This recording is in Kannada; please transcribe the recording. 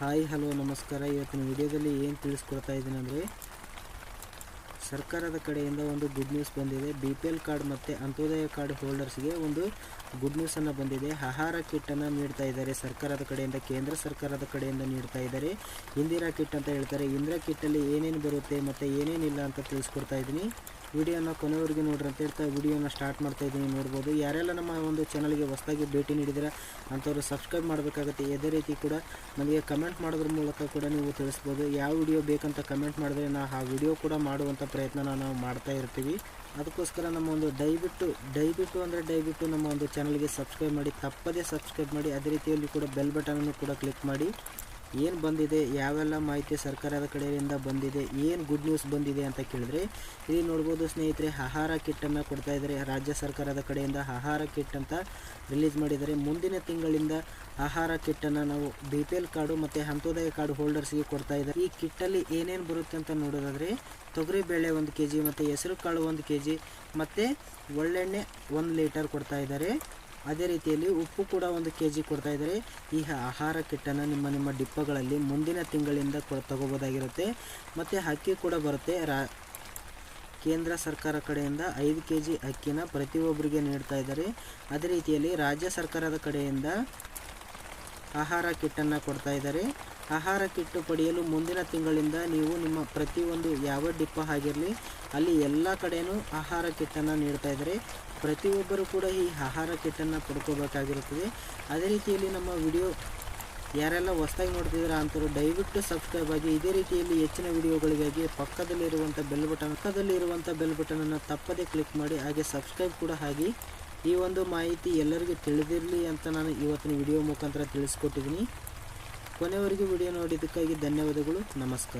ಹಾಯ್, ಹಲೋ, ನಮಸ್ಕಾರ. ಇವತ್ತಿನ ವಿಡಿಯೋದಲ್ಲಿ ಏನು ತಿಳಿಸ್ಕೊಡ್ತಾ ಇದ್ದೀನಿ ಅಂದರೆ, ಸರ್ಕಾರದ ಕಡೆಯಿಂದ ಒಂದು ಗುಡ್ ನ್ಯೂಸ್ ಬಂದಿದೆ. ಬಿ ಪಿ ಎಲ್ ಕಾರ್ಡ್ ಮತ್ತು ಅಂತ್ಯೋದಯ ಕಾರ್ಡ್ ಹೋಲ್ಡರ್ಸ್ಗೆ ಒಂದು ಗುಡ್ ನ್ಯೂಸನ್ನು ಬಂದಿದೆ. ಆಹಾರ ಕಿಟ್ಟನ್ನು ನೀಡ್ತಾ ಇದ್ದಾರೆ. ಸರ್ಕಾರದ ಕಡೆಯಿಂದ, ಕೇಂದ್ರ ಸರ್ಕಾರದ ಕಡೆಯಿಂದ ನೀಡ್ತಾ ಇದ್ದಾರೆ. ಇಂದಿರಾ ಕಿಟ್ ಅಂತ ಹೇಳ್ತಾರೆ. ಇಂದಿರಾ ಕಿಟ್ಟಲ್ಲಿ ಏನೇನು ಬರುತ್ತೆ ಮತ್ತು ಏನೇನಿಲ್ಲ ಅಂತ ತಿಳಿಸ್ಕೊಡ್ತಾ ಇದ್ದೀನಿ. ವಿಡಿಯೋನ ಕೊನೆವರೆಗೂ ನೋಡ್ರಿ ಅಂತ ಹೇಳ್ತಾ ವಿಡಿಯೋನ ಸ್ಟಾರ್ಟ್ ಮಾಡ್ತಾ ಇದ್ದೀನಿ ನೋಡ್ಬೋದು. ಯಾರೆಲ್ಲ ನಮ್ಮ ಒಂದು ಚಾನಲ್ಗೆ ಹೊಸದಾಗಿ ಭೇಟಿ ನೀಡಿದರೆ ಅಂಥವ್ರು ಸಬ್ಸ್ಕ್ರೈಬ್ ಮಾಡಬೇಕಾಗುತ್ತೆ. ಅದೇ ರೀತಿ ಕೂಡ ನಮಗೆ ಕಮೆಂಟ್ ಮಾಡೋದ್ರ ಮೂಲಕ ಕೂಡ ನೀವು ತಿಳಿಸ್ಬೋದು. ಯಾವ ವಿಡಿಯೋ ಬೇಕಂತ ಕಮೆಂಟ್ ಮಾಡಿದ್ರೆ ನಾ ಆ ವಿಡಿಯೋ ಕೂಡ ಮಾಡುವಂಥ ಪ್ರಯತ್ನನ ನಾವು ಮಾಡ್ತಾ ಇರ್ತೀವಿ. ಅದಕ್ಕೋಸ್ಕರ ನಮ್ಮ ಒಂದು ದಯವಿಟ್ಟು ದಯವಿಟ್ಟು ಅಂದರೆ ದಯವಿಟ್ಟು ನಮ್ಮ ಒಂದು ಚಾನಲ್ಗೆ ಸಬ್ಸ್ಕ್ರೈಬ್ ಮಾಡಿ, ತಪ್ಪದೇ ಸಬ್ಸ್ಕ್ರೈಬ್ ಮಾಡಿ, ಅದೇ ರೀತಿಯಲ್ಲಿ ಕೂಡ ಬೆಲ್ ಬಟನನ್ನು ಕೂಡ ಕ್ಲಿಕ್ ಮಾಡಿ. ಏನು ಬಂದಿದೆ, ಯಾವೆಲ್ಲ ಮಾಹಿತಿ ಸರ್ಕಾರದ ಕಡೆಯಿಂದ ಬಂದಿದೆ, ಏನು ಗುಡ್ ನ್ಯೂಸ್ ಬಂದಿದೆ ಅಂತ ಕೇಳಿದ್ರೆ, ಇಲ್ಲಿ ನೋಡ್ಬೋದು ಸ್ನೇಹಿತರೆ, ಆಹಾರ ಕಿಟ್ಟನ್ನು ಕೊಡ್ತಾ ಇದ್ದಾರೆ. ರಾಜ್ಯ ಸರ್ಕಾರದ ಕಡೆಯಿಂದ ಆಹಾರ ಕಿಟ್ ಅಂತ ರಿಲೀಸ್ ಮಾಡಿದ್ದಾರೆ. ಮುಂದಿನ ತಿಂಗಳಿಂದ ಆಹಾರ ಕಿಟ್ಟನ್ನು ನಾವು ಬಿ ಪಿ ಎಲ್ ಕಾರ್ಡು ಮತ್ತು ಅಂತ್ಯೋದಯ ಕಾರ್ಡು ಹೋಲ್ಡರ್ಸ್ಗೆ ಕೊಡ್ತಾ ಇದ್ದಾರೆ. ಈ ಕಿಟ್ಟಲ್ಲಿ ಏನೇನು ಬರುತ್ತೆ ಅಂತ ನೋಡೋದಾದರೆ, ತೊಗರಿ ಬೇಳೆ ಒಂದು ಕೆ ಜಿ ಮತ್ತು ಹೆಸರು ಕಾಳು ಒಂದು ಕೆ ಜಿ ಮತ್ತು ಒಳ್ಳೆಣ್ಣೆ ಒಂದು ಲೀಟರ್ ಕೊಡ್ತಾ ಇದ್ದಾರೆ. ಅದೇ ರೀತಿಯಲ್ಲಿ ಉಪ್ಪು ಕೂಡ ಒಂದು ಕೆ ಜಿ ಕೊಡ್ತಾ ಇದ್ದಾರೆ. ಈ ಆಹಾರ ಕಿಟ್ಟನ್ನು ನಿಮ್ಮ ನಿಮ್ಮ ಡಿಪ್ಪಗಳಲ್ಲಿ ಮುಂದಿನ ತಿಂಗಳಿಂದ ತಗೋಬೋದಾಗಿರುತ್ತೆ. ಮತ್ತು ಅಕ್ಕಿ ಕೂಡ ಬರುತ್ತೆ. ರಾ ಕೇಂದ್ರ ಸರ್ಕಾರ ಕಡೆಯಿಂದ ಐದು ಕೆ ಜಿ ಅಕ್ಕಿನ ಪ್ರತಿಯೊಬ್ಬರಿಗೆ ನೀಡ್ತಾ ಇದ್ದಾರೆ. ಅದೇ ರೀತಿಯಲ್ಲಿ ರಾಜ್ಯ ಸರ್ಕಾರದ ಕಡೆಯಿಂದ ಆಹಾರ ಕಿಟ್ಟನ್ನು ಕೊಡ್ತಾ ಇದ್ದಾರೆ. ಆಹಾರ ಕಿಟ್ಟು ಪಡೆಯಲು ಮುಂದಿನ ತಿಂಗಳಿಂದ ನೀವು ನಿಮ್ಮ ಪ್ರತಿಯೊಂದು ಯಾವ ಡಿಪ್ಪ ಆಗಿರಲಿ, ಅಲ್ಲಿ ಎಲ್ಲ ಕಡೆಯೂ ಆಹಾರ ಕಿಟ್ಟನ್ನು ನೀಡ್ತಾ ಇದ್ದಾರೆ. ಪ್ರತಿಯೊಬ್ಬರು ಕೂಡ ಈ ಆಹಾರ ಕಿಟ್ಟನ್ನು ಪಡ್ಕೋಬೇಕಾಗಿರುತ್ತದೆ. ಅದೇ ರೀತಿಯಲ್ಲಿ ನಮ್ಮ ವಿಡಿಯೋ ಯಾರೆಲ್ಲ ಹೊಸದಾಗಿ ನೋಡ್ತಿದ್ದೀರಾ ಅಂತವರು ದಯವಿಟ್ಟು ಸಬ್ಸ್ಕ್ರೈಬ್ ಆಗಿ, ಇದೇ ರೀತಿಯಲ್ಲಿ ಹೆಚ್ಚಿನ ವಿಡಿಯೋಗಳಿಗಾಗಿ ಪಕ್ಕದಲ್ಲಿರುವಂಥ ಬೆಲ್ ಬಟನ್, ಪಕ್ಕದಲ್ಲಿರುವಂಥ ಬೆಲ್ ಬಟನನ್ನು ತಪ್ಪದೇ ಕ್ಲಿಕ್ ಮಾಡಿ, ಹಾಗೆ ಸಬ್ಸ್ಕ್ರೈಬ್ ಕೂಡ ಆಗಿ ಈ ಒಂದು ಮಾಹಿತಿ ಎಲ್ಲರಿಗೂ ತಿಳಿದಿರಲಿ ಅಂತ ನಾನು ಇವತ್ತಿನ ವಿಡಿಯೋ ಮುಖಾಂತರ ತಿಳಿಸ್ಕೊಟ್ಟಿದ್ದೀನಿ. ಕೊನೆವರೆಗೂ ವಿಡಿಯೋ ನೋಡಿದ್ದಕ್ಕಾಗಿ ಧನ್ಯವಾದಗಳು. ನಮಸ್ಕಾರ.